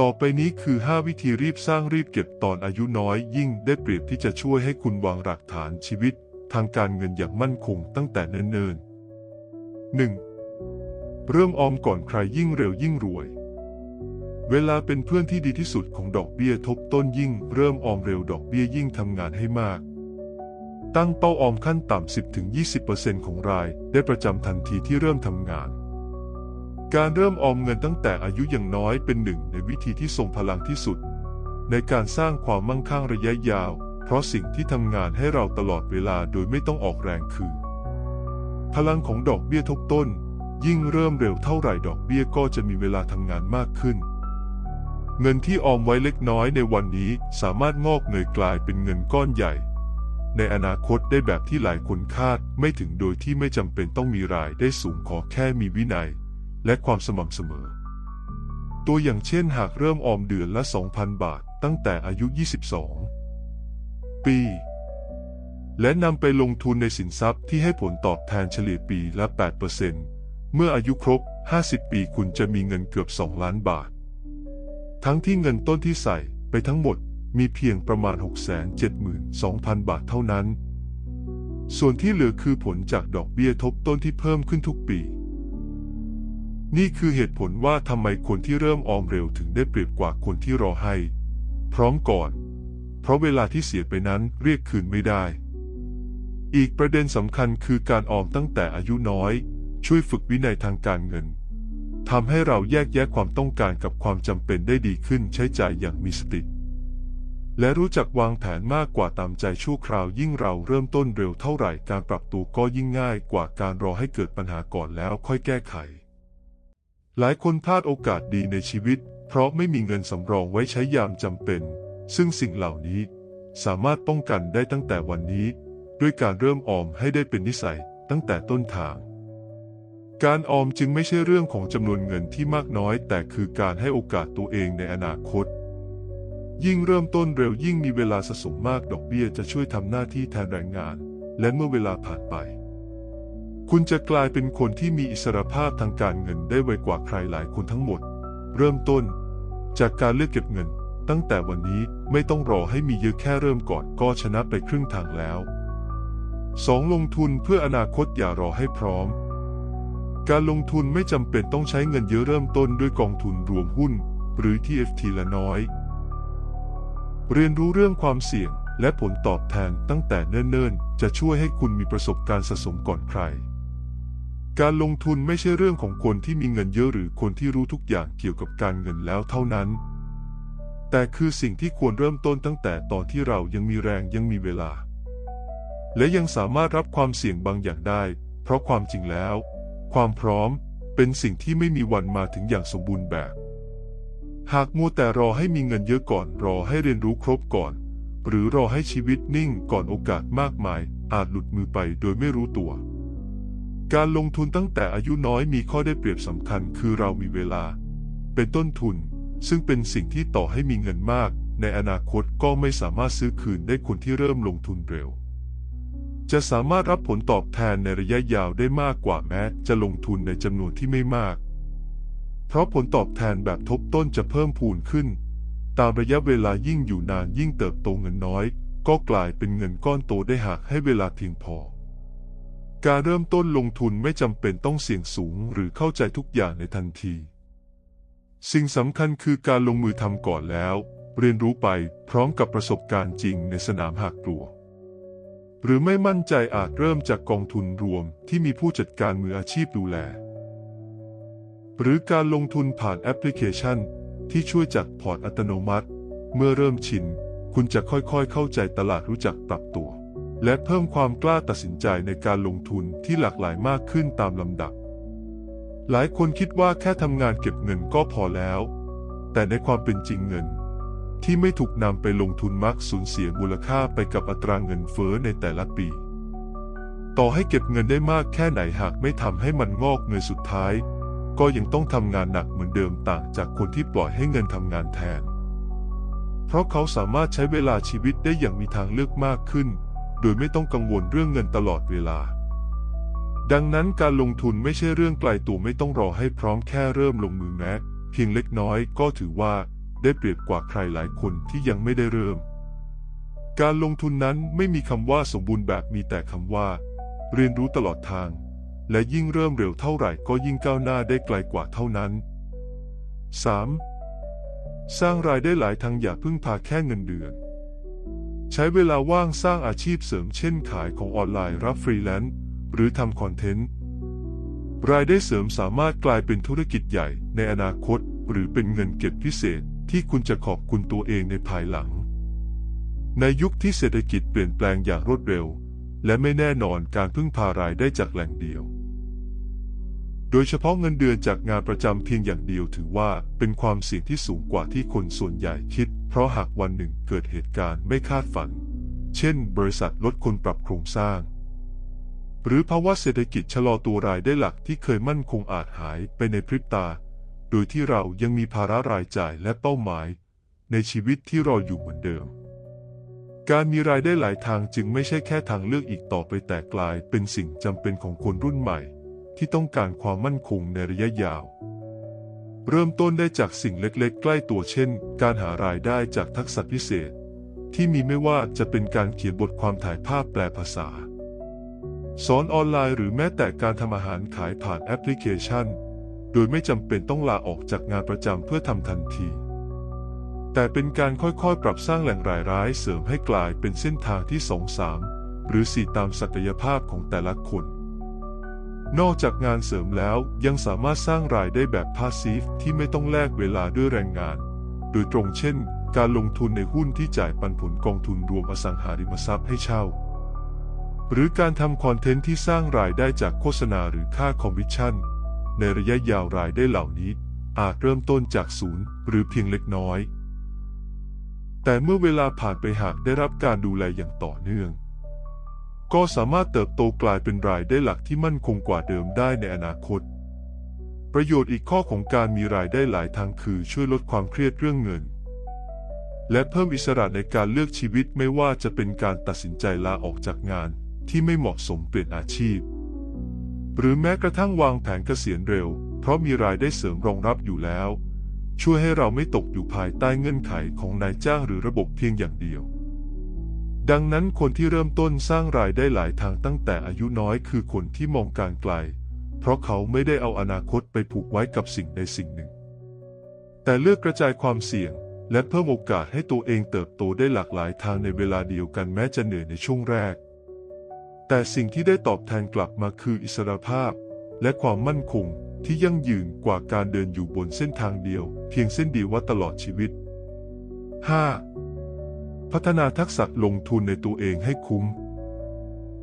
ต่อไปนี้คือ 5 วิธีรีบสร้างรีบเก็บตอนอายุน้อยยิ่งได้เปรียบที่จะช่วยให้คุณวางรากฐานชีวิต ทางการเงินอย่างมั่นคงตั้งแต่เนิ่นๆ 1. เริ่มออมก่อนใครยิ่งเร็วยิ่งรวย เวลาเป็นเพื่อนที่ดีที่สุดของดอกเบี้ยทบต้นยิ่ง เริ่มออมเร็วดอกเบี้ยยิ่งทำงานให้มาก ตั้งเป้าออมขั้นต่ำ10-20%ของรายได้ประจำทันทีที่เริ่มทำงาน การเริ่มออมเงินตั้งแต่อายุยังน้อยเป็นหนึ่งในวิธีที่ทรงพลังที่สุด ในการสร้างความมั่งคั่งระยะยาว เพราะสิ่งที่ทำงานให้เราตลอดเวลาโดยไม่ต้องออกแรงคือ พลังของดอกเบี้ยทบต้น ยิ่งเริ่มเร็วเท่าไหร่ดอกเบี้ยก็จะมีเวลาทำงานมากขึ้น เงินที่ออมไว้เล็กน้อยในวันนี้สามารถงอกเงยกลายเป็นเงินก้อนใหญ่ ในอนาคตได้แบบที่หลายคนคาดไม่ถึงโดยที่ไม่จำเป็นต้องมีรายได้สูงขอแค่มีวินัย และความสม่ำเสมอ ตัวอย่างเช่นหากเริ่มออมเดือนละ 2,000 บาทตั้งแต่อายุ 22 ปี และนำไปลงทุนในสินทรัพย์ที่ให้ผลตอบแทนเฉลี่ยปีละ 8%เมื่ออายุครบ 50 ปีคุณจะมีเงินเกือบ 2 ล้านบาท ทั้งที่เงินต้นที่ใส่ไปทั้งหมดมีเพียงประมาณ 672,000 บาทเท่านั้น ส่วนที่เหลือคือผลจากดอกเบี้ยทบต้นที่เพิ่มขึ้นทุกปี นี่คือเหตุผลว่าทำไมคนที่เริ่มออมเร็วถึงได้เปรียบกว่าคนที่รอให้ พร้อมก่อน เพราะเวลาที่เสียไปนั้นเรียกคืนไม่ได้ อีกประเด็นสำคัญคือการออมตั้งแต่อายุน้อย ช่วยฝึกวินัยทางการเงินทำให้เราแยกแยะความต้องการกับความจำเป็นได้ดีขึ้นใช้จ่ายอย่างมีสติ และรู้จักวางแผนมากกว่าตามใจชั่วคราวยิ่งเราเริ่มต้นเร็วเท่าไหร่การปรับตัวก็ยิ่งง่ายกว่าการรอให้เกิดปัญหาก่อนแล้วค่อยแก้ไข หลายคนพลาดโอกาสดีในชีวิต เพราะไม่มีเงินสำรองไว้ใช้ยามจำเป็น ซึ่งสิ่งเหล่านี้สามารถป้องกันได้ตั้งแต่วันนี้ ด้วยการเริ่มออมให้ได้เป็นนิสัยตั้งแต่ต้นทาง การออมจึงไม่ใช่เรื่องของจำนวนเงินที่มากน้อย แต่คือการให้โอกาสตัวเองในอนาคต ยิ่งเริ่มต้นเร็วยิ่งมีเวลาสะสมมากดอกเบี้ยจะช่วยทำหน้าที่แทนแรงงาน และเมื่อเวลาผ่านไป คุณจะกลายเป็นคนที่มีอิสรภาพทางการเงินได้ไวกว่าใครหลายคนทั้งหมด เริ่มต้น จากการเลือกเก็บเงิน ตั้งแต่วันนี้ไม่ต้องรอให้มีเยอะแค่เริ่มก่อนก็ชนะไปครึ่งทางแล้ว 2. ลงทุนเพื่ออนาคตอย่ารอให้พร้อม การลงทุนไม่จำเป็นต้องใช้เงินเยอะเริ่มต้นด้วยกองทุนรวมหุ้น หรือ TFT ละน้อย เรียนรู้เรื่องความเสี่ยงและผลตอบแทนตั้งแต่เนิ่นๆ จะช่วยให้คุณมีประสบการณ์สะสมก่อนใคร การลงทุนไม่ใช่เรื่องของคนที่มีเงินเยอะหรือคนที่รู้ทุกอย่างเกี่ยวกับการเงินแล้วเท่านั้น แต่คือสิ่งที่ควรเริ่มต้นตั้งแต่ตอนที่เรายังมีแรงยังมีเวลา และยังสามารถรับความเสี่ยงบางอย่างได้ เพราะความจริงแล้ว ความพร้อมเป็นสิ่งที่ไม่มีวันมาถึงอย่างสมบูรณ์แบบ หากมัวแต่รอให้มีเงินเยอะก่อน รอให้เรียนรู้ครบก่อน หรือรอให้ชีวิตนิ่งก่อนโอกาสมากมาย อาจหลุดมือไปโดยไม่รู้ตัว การลงทุนตั้งแต่อายุน้อยมีข้อได้เปรียบสำคัญคือเรามีเวลา เป็นต้นทุน ซึ่งเป็นสิ่งที่ต่อให้มีเงินมาก ในอนาคตก็ไม่สามารถซื้อคืนได้คนที่เริ่มลงทุนเร็ว จะสามารถรับผลตอบแทนในระยะยาวได้มากกว่าแม้ จะลงทุนในจำนวนที่ไม่มาก เพราะผลตอบแทนแบบทบต้นจะเพิ่มพูนขึ้น ตามระยะเวลายิ่งอยู่นานยิ่งเติบโตเงินน้อย ก็กลายเป็นเงินก้อนโตได้หากให้เวลาเพียงพอ การเริ่มต้นลงทุนไม่จำเป็นต้องเสี่ยงสูงหรือเข้าใจทุกอย่างในทันที สิ่งสำคัญคือการลงมือทำก่อนแล้ว เรียนรู้ไปพร้อมกับประสบการณ์จริงในสนามหากกลัว หรือไม่มั่นใจอาจเริ่มจากกองทุนรวมที่มีผู้จัดการมืออาชีพดูแล หรือการลงทุนผ่านแอปพลิเคชัน ที่ช่วยจัดพอร์ตอัตโนมัติ เมื่อเริ่มชิน คุณจะค่อยๆเข้าใจตลาดรู้จักปรับตัว และเพิ่มความกล้าตัดสินใจในการลงทุนที่หลากหลายมากขึ้นตามลำดับ หลายคนคิดว่าแค่ทำงานเก็บเงินก็พอแล้ว แต่ในความเป็นจริงเงิน ที่ไม่ถูกนำไปลงทุนมักสูญเสียมูลค่าไปกับอัตราเงินเฟ้อในแต่ละปี ต่อให้เก็บเงินได้มากแค่ไหนหากไม่ทำให้มันงอกเงินสุดท้าย ก็ยังต้องทำงานหนักเหมือนเดิมต่างจากคนที่ปล่อยให้เงินทำงานแทน เพราะเขาสามารถใช้เวลาชีวิตได้อย่างมีทางเลือกมากขึ้น โดยไม่ต้องกังวลเรื่องเงินตลอดเวลา ดังนั้นการลงทุนไม่ใช่เรื่องไกลตัวไม่ต้องรอให้พร้อมแค่เริ่มลงมือแม้เพียงเล็กน้อยก็ถือว่าได้เปรียบกว่าใครหลายคนที่ยังไม่ได้เริ่ม การลงทุนนั้นไม่มีคำว่าสมบูรณ์แบบมีแต่คำว่า เรียนรู้ตลอดทาง และยิ่งเริ่มเร็วเท่าไหร่ก็ยิ่งก้าวหน้าได้ไกลกว่าเท่านั้น 3. สร้างรายได้หลายทางอย่าพึ่งพาแค่เงินเดือน ใช้เวลาว่างสร้างอาชีพเสริมเช่นขายของออนไลน์รับฟรีแลนซ์หรือทำคอนเทนต์ รายได้เสริมสามารถกลายเป็นธุรกิจใหญ่ในอนาคต หรือเป็นเงินเก็บพิเศษที่คุณจะขอบคุณตัวเองในภายหลัง ในยุคที่เศรษฐกิจเปลี่ยนแปลงอย่างรวดเร็ว และไม่แน่นอนการพึ่งพารายได้จากแหล่งเดียว โดยเฉพาะเงินเดือนจากงานประจำเพียงอย่างเดียวถือว่าเป็นความเสี่ยงที่สูงกว่าที่คนส่วนใหญ่คิด เพราะหากวันหนึ่งเกิดเหตุการณ์ไม่คาดฝัน เช่น บริษัทลดคนปรับโครงสร้าง หรือภาวะเศรษฐกิจชะลอตัวรายได้หลักที่เคยมั่นคงอาจหายไปในพริบตา โดยที่เรายังมีภาระรายจ่ายและเป้าหมาย ในชีวิตที่รออยู่เหมือนเดิม การมีรายได้หลายทางจึงไม่ใช่แค่ทางเลือกอีกต่อไปแต่กลายเป็นสิ่งจำเป็นของคนรุ่นใหม่ ที่ต้องการความมั่นคงในระยะยาว เริ่มต้นได้จากสิ่งเล็กๆ ใกล้ตัวเช่น การหารายได้จากทักษะพิเศษ ที่มีไม่ว่าจะเป็นการเขียนบทความถ่ายภาพแปลภาษา สอนออนไลน์หรือแม้แต่การทำอาหารขายผ่านแอปพลิเคชัน โดยไม่จำเป็นต้องลาออกจากงานประจำเพื่อทำทันที แต่เป็นการค่อยๆ ปรับสร้างแหล่งรายร้ายเสริมให้กลายเป็นเส้นทางที่สองสามหรือสี่ตามศักยภาพของแต่ละคน นอกจากงานเสริมแล้วยังสามารถสร้างรายได้แบบพาสซีฟที่ไม่ต้องแลกเวลาด้วยแรงงาน โดยตรงเช่น การลงทุนในหุ้นที่จ่ายปันผลกองทุนรวมอสังหาริมทรัพย์ให้เช่า หรือการทำคอนเทนต์ที่สร้างรายได้จากโฆษณาหรือค่าคอมมิชชั่น ในระยะยาวรายได้เหล่านี้ อาจเริ่มต้นจากศูนย์หรือเพียงเล็กน้อย แต่เมื่อเวลาผ่านไปหากได้รับการดูแลอย่างต่อเนื่อง ก็สามารถเติบโตกลายเป็นรายได้หลักที่มั่นคงกว่าเดิมได้ในอนาคต ประโยชน์อีกข้อของการมีรายได้หลายทางคือช่วยลดความเครียดเรื่องเงิน และเพิ่มอิสระในการเลือกชีวิตไม่ว่าจะเป็นการตัดสินใจลาออกจากงานที่ไม่เหมาะสมเปลี่ยนอาชีพ หรือแม้กระทั่งวางแผนเกษียณเร็ว เพราะมีรายได้เสริมรองรับอยู่แล้ว ช่วยให้เราไม่ตกอยู่ภายใต้เงื่อนไขของนายจ้างหรือระบบเพียงอย่างเดียว ดังนั้นคนที่เริ่มต้นสร้างรายได้หลายทางตั้งแต่อายุน้อยคือคนที่มองการไกล เพราะเขาไม่ได้เอาอนาคตไปผูกไว้กับสิ่งใดสิ่งหนึ่ง แต่เลือกกระจายความเสี่ยง และเพิ่มโอกาสให้ตัวเองเติบโตได้หลากหลายทางในเวลาเดียวกันแม้จะเหนื่อยในช่วงแรก แต่สิ่งที่ได้ตอบแทนกลับมาคืออิสรภาพ และความมั่นคงที่ยั่งยืนกว่าการเดินอยู่บนเส้นทางเดียว เพียงเส้นเดียวว่าตลอดชีวิต 5. พัฒนาทักษะลงทุนในตัวเองให้คุ้ม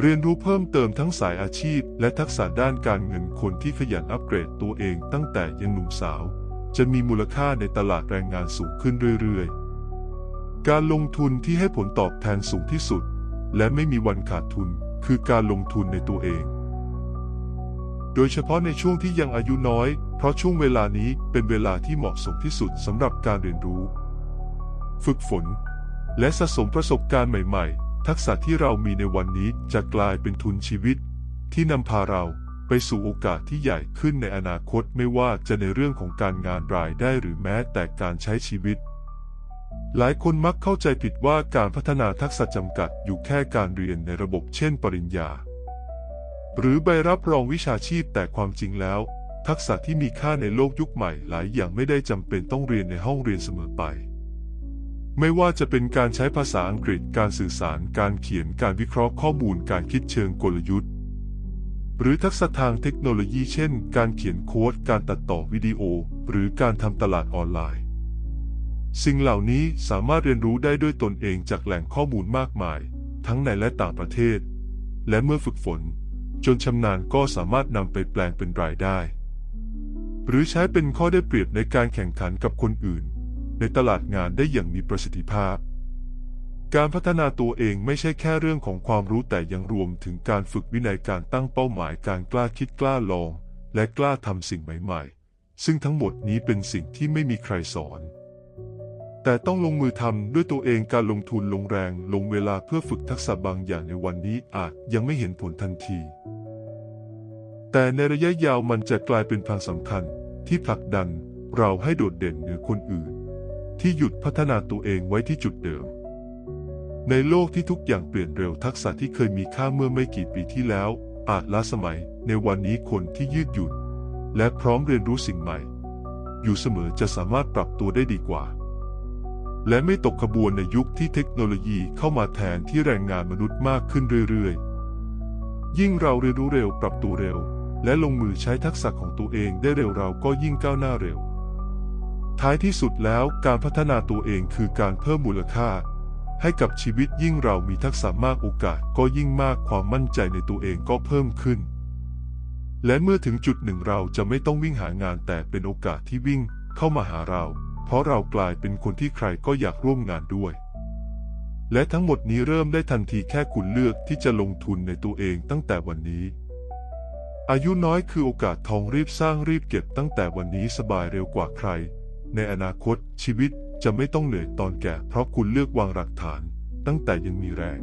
เรียนรู้เพิ่มเติมทั้งสายอาชีพ และทักษะด้านการเงินคนที่ขยันอัปเกรดตัวเองตั้งแต่ยังหนุ่มสาว จะมีมูลค่าในตลาดแรงงานสูงขึ้นเรื่อยๆ การลงทุนที่ให้ผลตอบแทนสูงที่สุด และไม่มีวันขาดทุน คือการลงทุนในตัวเอง โดยเฉพาะในช่วงที่ยังอายุน้อย เพราะช่วงเวลานี้เป็นเวลาที่เหมาะสมที่สุดสำหรับการเรียนรู้ ฝึกฝน และสะสมประสบการณ์ใหม่ๆ ทักษะที่เรามีในวันนี้จะกลายเป็นทุนชีวิต ที่นำพาเราไปสู่โอกาสที่ใหญ่ขึ้นในอนาคตไม่ว่าจะในเรื่องของการงานรายได้หรือแม้แต่การใช้ชีวิต หลายคนมักเข้าใจผิดว่าการพัฒนาทักษะจำกัดอยู่แค่การเรียนในระบบเช่นปริญญา หรือใบรับรองวิชาชีพแต่ความจริงแล้ว ทักษะที่มีค่าในโลกยุคใหม่หลายอย่างไม่ได้จำเป็นต้องเรียนในห้องเรียนเสมอไป ไม่ว่าจะเป็นการใช้ภาษาอังกฤษการสื่อสารการเขียนการวิเคราะห์ข้อมูลการคิดเชิงกลยุทธ์ หรือทักษะทางเทคโนโลยีเช่น การเขียนโค้ด การตัดต่อวิดีโอ หรือการทำตลาดออนไลน์ สิ่งเหล่านี้สามารถเรียนรู้ได้ด้วยตนเองจากแหล่งข้อมูลมากมาย ทั้งในและต่างประเทศ และเมื่อฝึกฝน จนชำนาญก็สามารถนำไปแปลงเป็นรายได้ หรือใช้เป็นข้อได้เปรียบในการแข่งขันกับคนอื่น ในตลาดงานได้อย่างมีประสิทธิภาพ การพัฒนาตัวเองไม่ใช่แค่เรื่องของความรู้แต่ยังรวมถึงการฝึกวินัยการตั้งเป้าหมายการกล้าคิดกล้าลอง และกล้าทำสิ่งใหม่ๆ ซึ่งทั้งหมดนี้เป็นสิ่งที่ไม่มีใครสอน แต่ต้องลงมือทำด้วยตัวเองการลงทุนลงแรง ลงเวลาเพื่อฝึกทักษะบางอย่างในวันนี้อาจยังไม่เห็นผลทันที แต่ในระยะยาวมันจะกลายเป็นพลังสำคัญที่ผลักดันเราให้โดดเด่นเหนือคนอื่น ที่หยุดพัฒนาตัวเองไว้ที่จุดเดิม ในโลกที่ทุกอย่างเปลี่ยนเร็วทักษะที่เคยมีค่าเมื่อไม่กี่ปีที่แล้ว อาจล้าสมัย ในวันนี้คนที่ยืดหยุ่น และพร้อมเรียนรู้สิ่งใหม่ อยู่เสมอจะสามารถปรับตัวได้ดีกว่า และไม่ตกขบวนในยุคที่เทคโนโลยีเข้ามาแทนที่แรงงานมนุษย์มากขึ้นเรื่อยๆ ยิ่งเราเรียนรู้เร็วปรับตัวเร็ว และลงมือใช้ทักษะของตัวเองได้เร็วเราก็ยิ่งก้าวหน้าเร็ว ท้ายที่สุดแล้วการพัฒนาตัวเองคือการเพิ่มมูลค่า ให้กับชีวิตยิ่งเรามีทักษะมากโอกาสก็ยิ่งมากความมั่นใจในตัวเองก็เพิ่มขึ้น และเมื่อถึงจุดหนึ่งเราจะไม่ต้องวิ่งหางานแต่เป็นโอกาสที่วิ่งเข้ามาหาเรา เพราะเรากลายเป็นคนที่ใครก็อยากร่วมงานด้วย และทั้งหมดนี้เริ่มได้ทันทีแค่คุณเลือกที่จะลงทุนในตัวเองตั้งแต่วันนี้อายุน้อยคือโอกาสทองรีบสร้างรีบเก็บตั้งแต่วันนี้สบายเร็วกว่าใคร ในอนาคตชีวิตจะไม่ต้องเหนื่อยตอนแก่เพราะคุณเลือกวางหลักฐานตั้งแต่ยังมีแรง